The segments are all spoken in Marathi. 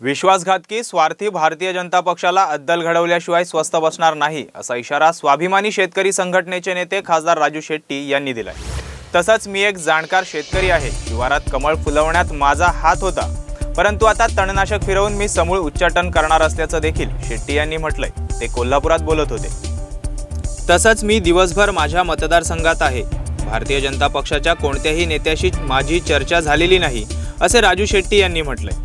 विश्वासघातकी स्वार्थी भारतीय जनता पक्षाला अद्दल घडवल्याशिवाय स्वस्थ बसणार नाही असा इशारा स्वाभिमानी शेतकरी संघटनेचे नेते खासदार राजू शेट्टी यांनी दिलाय. तसंच मी एक जाणकार शेतकरी आहे. शिवारात कमळ फुलवण्यात माझा हात होता. परंतु आता तणनाशक फिरवून मी समूळ उच्चाटन करणार असल्याचं देखील शेट्टी यांनी म्हटलंय. ते कोल्हापुरात बोलत होते. तसंच मी दिवसभर माझ्या मतदारसंघात आहे. भारतीय जनता पक्षाच्या कोणत्याही नेत्याशी माझी चर्चा झालेली नाही असे राजू शेट्टी यांनी म्हटलंय.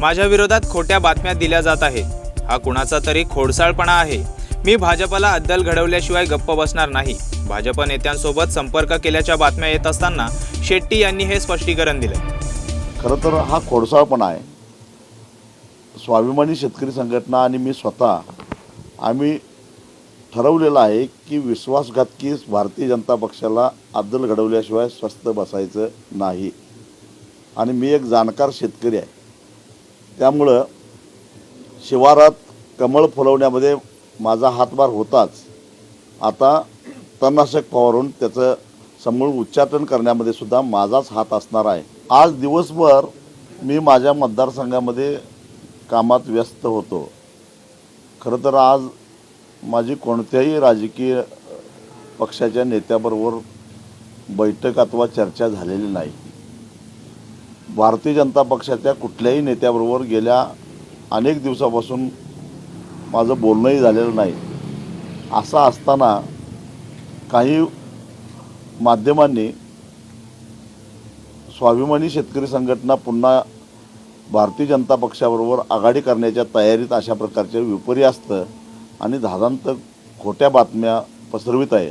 माझ्या विरोधात खोट्या बातम्या दिल्या जात आहेत. हा कुणाचा तरी खोडसाळपणा आहे. मी भाजपला अद्दल घडवल्याशिवाय गप्प बसणार नाही. भाजप नेत्यांसोबत संपर्क केल्याच्या बातम्या येत असताना शेट्टी यांनी हे स्पष्टीकरण दिलं खरं तर हा खोडसाळपणा आहे. स्वाभिमानी शेतकरी संघटना आणि मी स्वतः आम्ही ठरवलेलं आहे की विश्वासघातकी भारतीय जनता पक्षाला अद्दल घडवल्याशिवाय स्वस्थ बसायचं नाही. आणि मी एक जाणकार शेतकरी आहे. त्यामुळं शिवारात कमळ फुलवण्यामध्ये माझा हातभार होताच. आता तणनाशक फवारून त्याचं समूळ उच्चाटन करण्यामध्ये सुद्धा माझाच हात असणार आहे. आज दिवसभर मी माझ्या मतदारसंघामध्ये कामात व्यस्त होतो. खरं तर आज माझी कोणत्याही राजकीय पक्षाच्या नेत्याबरोबर बैठक अथवा चर्चा झालेली नाही. भारतीय जनता पक्षाच्या कुठल्याही नेत्याबरोबर गेल्या अनेक दिवसापासून माझं बोलणंही झालेलं नाही. असं असताना काही माध्यमांनी स्वाभिमानी शेतकरी संघटना पुन्हा भारतीय जनता पक्षाबरोबर आघाडी करण्याच्या तयारीत अशा प्रकारचे विपर्यास्त आणि धादांत खोट्या बातम्या पसरवित आहे.